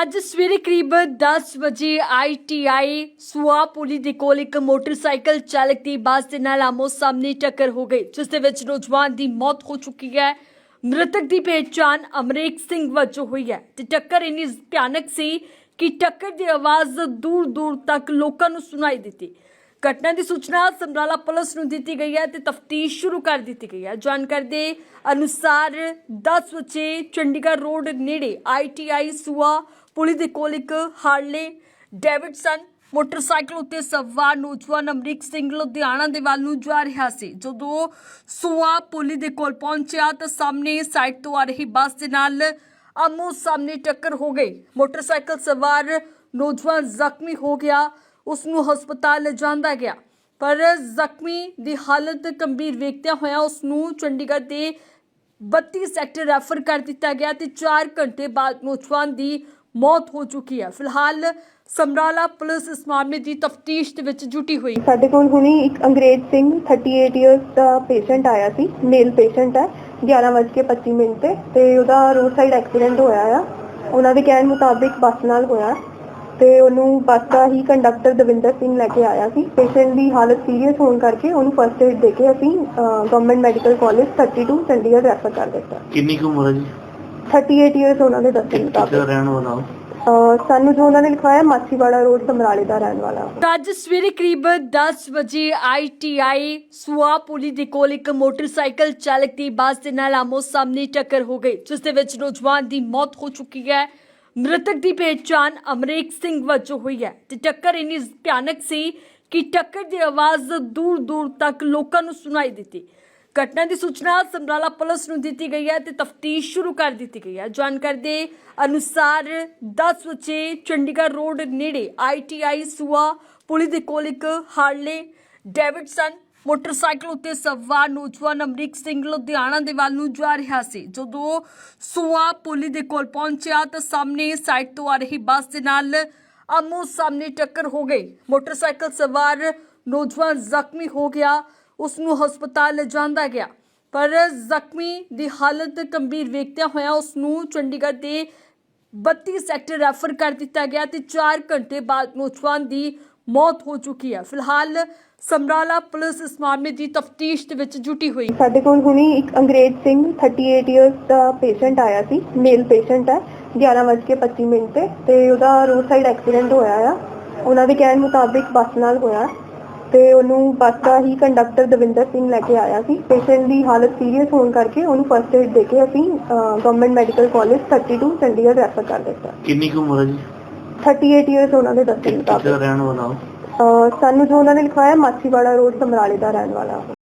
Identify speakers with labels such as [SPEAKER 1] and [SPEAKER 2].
[SPEAKER 1] ਅੱਜ ਸਵੇਰੇ ਕਰੀਬ 10 ਵਜੇ ਆਈਟੀਆਈ ਸੁਆ ਦੇ ਕੋਲ ਇੱਕ ਮੋਟਰਸਾਈਕਲ ਚਾਲਕ ਦੀ ਬੱਸ ਦੇ ਨਾਲ ਆਮੋ ਸਾਹਮਣੇ ਟੱਕਰ ਹੋ ਗਈ, ਜਿਸ ਦੇ ਵਿੱਚ ਨੌਜਵਾਨ ਦੀ ਮੌਤ ਹੋ ਚੁੱਕੀ ਹੈ। ਮ੍ਰਿਤਕ ਦੀ ਪਹਿਚਾਣ ਅਮਰੀਕ ਸਿੰਘ ਵਜੋਂ ਹੋਈ ਹੈ ਤੇ ਟੱਕਰ ਇੰਨੀ ਭਿਆਨਕ ਸੀ ਕਿ ਟੱਕਰ ਦੀ ਆਵਾਜ਼ ਦੂਰ ਦੂਰ ਤੱਕ ਲੋਕਾਂ ਨੂੰ ਸੁਣਾਈ ਦਿੱਤੀ। ਘਟਨਾ ਦੀ ਸੂਚਨਾ ਸਮਰਾਲਾ ਪੁਲਿਸ ਨੂੰ ਦਿੱਤੀ ਗਈ ਹੈ ਤੇ ਤਫਤੀਸ਼ ਸ਼ੁਰੂ ਕਰ ਦਿੱਤੀ ਗਈ ਹੈ। ਜਾਣਕਾਰੀ ਦੇ ਅਨੁਸਾਰ 10 ਵਜੇ ਚੰਡੀਗੜ੍ਹ ਰੋਡ ਨੇੜੇ ਆਈਟੀਆਈ ਸੁਆ ਪੁਲੀ ਦੇ ਕੋਲ ਇੱਕ ਹਾਰਲੇ ਡੇਵਿਡਸਨ ਮੋਟਰਸਾਈਕਲ ਉੱਤੇ ਸਵਾਰ ਨੌਜਵਾਨ ਅਮਰੀਕ ਸਿੰਘ ਲੁਧਿਆਣਾ ਦੇ ਵੱਲ ਨੂੰ ਜਾ ਰਿਹਾ ਸੀ। ਜਦੋਂ ਸੂਆ ਪੁਲੀ ਦੇ ਕੋਲ ਪਹੁੰਚਿਆ ਤਾਂ ਸਾਹਮਣੇ ਸਾਈਡ ਤੋਂ ਆ ਰਹੀ ਬੱਸ ਦੇ ਨਾਲ ਆਮੋ ਸਾਹਮਣੇ ਟੱਕਰ ਹੋ ਗਈ। ਮੋਟਰਸਾਈਕਲ ਸਵਾਰ ਨੌਜਵਾਨ ਜ਼ਖਮੀ ਹੋ ਗਿਆ। ਉਸ ਨੂੰ ਹਸਪਤਾਲ ਲਿਜਾਂਦਾ ਗਿਆ। ਪਰ ਜ਼ਖਮੀ ਦੀ ਹਾਲਤ ਗੰਭੀਰ ਵੇਖਦਿਆਂ ਹੋਇਆ ਉਸ ਨੂੰ ਚੰਡੀਗੜ੍ਹ ਦੇ 32 ਸੈਕਟਰ ਰੈਫਰ ਕਰ ਦਿੱਤਾ ਗਿਆ ਤੇ 4 ਘੰਟੇ ਬਾਅਦ ਨੌਜਵਾਨ ਦੀ ਮੌਤ ਹੋ ਚੁੱਕੀ ਹੈ। ਫਿਲਹਾਲ ਸਮਰਾਲਾ ਪੁਲਿਸ ਇਸ ਮਾਮਲੇ ਦੀ ਤਫਤੀਸ਼ ਦੇ ਵਿੱਚ ਜੁਟੀ ਹੋਈ।
[SPEAKER 2] ਸਾਡੇ ਕੋਲ ਹੁਣੀ ਇੱਕ ਅੰਗਰੇਜ਼ ਸਿੰਘ 38 ਇਅਰਸ ਦਾ ਪੇਸ਼ੈਂਟ ਆਇਆ ਸੀ ਮੇਲ ਪੇਸ਼ੈਂਟ ਹੈ 11:25 ਮਿੰਟ ਤੇ ਤੇ ਉਹਦਾ ਰੋਡ ਸਾਈਡ ਐਕਸੀਡੈਂਟ ਹੋਇਆ ਆ। ਉਹਨਾਂ ਦੇ ਕਹਿਣ ਮੁਤਾਬਿਕ ਬੱਸ ਨਾਲ ਹੋਇਆ। ਤੇ ਉਹਨੂੰ ਬੱਸ ਦਾ ਹੀ ਕੰਡਕਟਰ ਦਵਿੰਦਰ ਸਿੰਘ ਲੈ ਕੇ ਆਇਆ ਸੀ। ਪੇਸ਼ੈਂਟ ਦੀ ਹਾਲਤ ਸੀਰੀਅਸ ਹੋਣ ਕਰਕੇ ਉਹਨੂੰ ਫਰਸਟ ਏਡ ਦੇ ਕੇ ਅਸੀਂ government medical college 32 Chandigarh refer ਕਰ ਦਿੱਤਾ।
[SPEAKER 3] ਕਿੰਨੀ ਕੁ ਉਮਰ ਹੈ ਜੀ?
[SPEAKER 2] 38 ਇਅਰਸ ਉਹਨਾਂ ਦੇ ਦੱਸਣ
[SPEAKER 3] ਕਿੱਥੇ
[SPEAKER 2] ਮੁਤਾਬਿਕ।
[SPEAKER 3] ਦਾ ਰਹਿਣ ਵਾਲਾ ਹੋ
[SPEAKER 2] ਸਾਨੂੰ ਜੋ ਉਹਨਾਂ ਨੇ ਲਿਖਵਾਇਆ ਮਾਛੀਵਾੜਾ ਰੋਡ ਸਮਰਾਲੇ ਦਾ ਰਹਿਣ ਵਾਲਾ।
[SPEAKER 1] ਅੱਜ ਸਵੇਰੇ ਕਰੀਬ 10 ਵਜੇ ਆਈਟੀਆਈ ਸੁਆ ਪੁਲੀ ਦੇ ਕੋਲ ਇੱਕ ਮੋਟਰਸਾਈਕਲ ਚਾਲਕ ਦੀ ਬੱਸ ਦੇ ਨਾਲ ਆਮੋ ਸਾਹਮਣੇ ਟੱਕਰ ਹੋ ਗਈ ਜਿਸ ਦੇ ਵਿੱਚ ਨੌਜਵਾਨ ਦੀ ਮੌਤ ਹੋ ਚੁੱਕੀ ਹੈ। ਮ੍ਰਿਤਕ ਦੀ ਪਹਿਚਾਣ ਅਮਰੀਕ ਸਿੰਘ ਵਜੋਂ ਹੋਈ ਹੈ ਤੇ ਟੱਕਰ ਇੰਨੀ ਭਿਆਨਕ ਸੀ ਕਿ ਟੱਕਰ ਦੀ ਆਵਾਜ਼ ਦੂਰ ਦੂਰ ਤੱਕ ਲੋਕਾਂ ਨੂੰ ਸੁਣਾਈ ਦਿੱਤੀ। ਘਟਨਾ ਦੀ ਸੂਚਨਾ ਸਮਰਾਲਾ ਪੁਲਿਸ ਨੂੰ ਦਿੱਤੀ ਗਈ ਹੈ ਤੇ ਤਫਤੀਸ਼ ਸ਼ੁਰੂ ਕਰ ਦਿੱਤੀ ਗਈ ਹੈ। ਜਾਣਕਾਰੀ ਦੇ ਅਨੁਸਾਰ 10 ਵਜੇ ਚੰਡੀਗੜ੍ਹ ਰੋਡ ਨੇੜੇ ਆਈਟੀਆਈ ਸੂਆ ਪੁਲਿਸ ਦੇ ਕੋਲ ਇੱਕ ਹਾਰਲੇ ਡੇਵਿਡਸਨ ਮੋਟਰਸਾਈਕਲ ਉੱਤੇ ਸਵਾਰ ਨੌਜਵਾਨ ਅਮਰੀਕ ਸਿੰਘ ਲੁਧਿਆਣਾ ਦੇ ਵੱਲ ਨੂੰ ਜਾ ਰਿਹਾ ਸੀ। ਜਦੋਂ ਸੁਆ ਪੁਲੀ ਦੇ ਕੋਲ ਪਹੁੰਚਿਆ ਤਾਂ ਸਾਹਮਣੇ ਸਾਈਡ ਤੋਂ ਆ ਰਹੀ ਬੱਸ ਦੇ ਨਾਲ ਆਮੋ ਸਾਹਮਣੇ ਟੱਕਰ ਹੋ ਗਈ। ਮੋਟਰਸਾਈਕਲ ਸਵਾਰ ਨੌਜਵਾਨ ਜ਼ਖਮੀ ਹੋ ਗਿਆ, ਉਸ ਨੂੰ ਹਸਪਤਾਲ ਲਿਜਾਂਦਾ ਗਿਆ। ਪਰ ਜ਼ਖਮੀ ਦੀ ਹਾਲਤ ਗੰਭੀਰ ਵੇਖਦਿਆਂ ਹੋਇਆ ਉਸ ਨੂੰ ਚੰਡੀਗੜ੍ਹ ਦੇ 32 ਸੈਕਟਰ ਰੈਫਰ ਕਰ ਦਿੱਤਾ ਗਿਆ ਤੇ 4 ਘੰਟੇ ਬਾਅਦ ਨੌਜਵਾਨ ਦੀ ਮੌਤ ਹੋ ਚੁੱਕੀ ਹੈ। ਫਿਲਹਾਲ ਸਮਰਾਲਾ ਪੁਲਿਸ ਇਸ ਮਾਮਲੇ ਦੀ ਤਫਤੀਸ਼ ਦੇ ਵਿੱਚ ਜੁਟੀ ਹੋਈ।
[SPEAKER 2] ਸਾਡੇ ਕੋਲ ਹੁਣੀ ਇੱਕ ਅੰਗਰੇਜ਼ ਸਿੰਘ 38 ਇਅਰਸ ਦਾ ਪੇਸ਼ੈਂਟ ਆਇਆ ਸੀ ਮੇਲ ਪੇਸ਼ੈਂਟ ਹੈ 11:25 ਮਿੰਟ ਤੇ ਤੇ ਉਹਦਾ ਰੋਡ ਸਾਈਡ ਐਕਸੀਡੈਂਟ ਹੋਇਆ ਆ। ਉਹਨਾਂ ਦੇ ਕਹਿਣ ਮੁਤਾਬਿਕ ਬੱਸ ਨਾਲ ਹੋਇਆ। ਤੇ ਉਹਨੂੰ ਬੱਸ ਦਾ ਹੀ ਕੰਡਕਟਰ ਦਵਿੰਦਰ ਸਿੰਘ ਲੈ ਕੇ ਆਇਆ ਸੀ। ਪੇਸ਼ੈਂਟ ਦੀ ਹਾਲਤ ਸੀਰੀਅਸ ਹੋਣ ਕਰਕੇ ਉਹਨੂੰ ਫਰਸਟ ਏਡ ਦੇ ਕੇ ਅਸੀਂ government medical college 32 Chandigarh refer ਕਰ ਦਿੱਤਾ।
[SPEAKER 3] ਕਿੰਨੀ ਕੁ ਉਮਰ ਹੈ ਜੀ?
[SPEAKER 2] 38 ਇਅਰਸ ਉਹਨਾਂ ਦੇ
[SPEAKER 3] ਕਿੱਥੇ
[SPEAKER 2] ਮੁਤਾਬਿਕ।
[SPEAKER 3] ਰਹਿਣ ਵਾਲਾ ਹੋ
[SPEAKER 2] ਸਾਨੂੰ ਜੋ ਉਹਨਾਂ ਨੇ ਲਿਖਵਾਇਆ ਮਾਛੀਵਾੜਾ ਰੋਡ ਸਮਰਾਲੇ ਦਾ ਰਹਿਣ ਵਾਲਾ।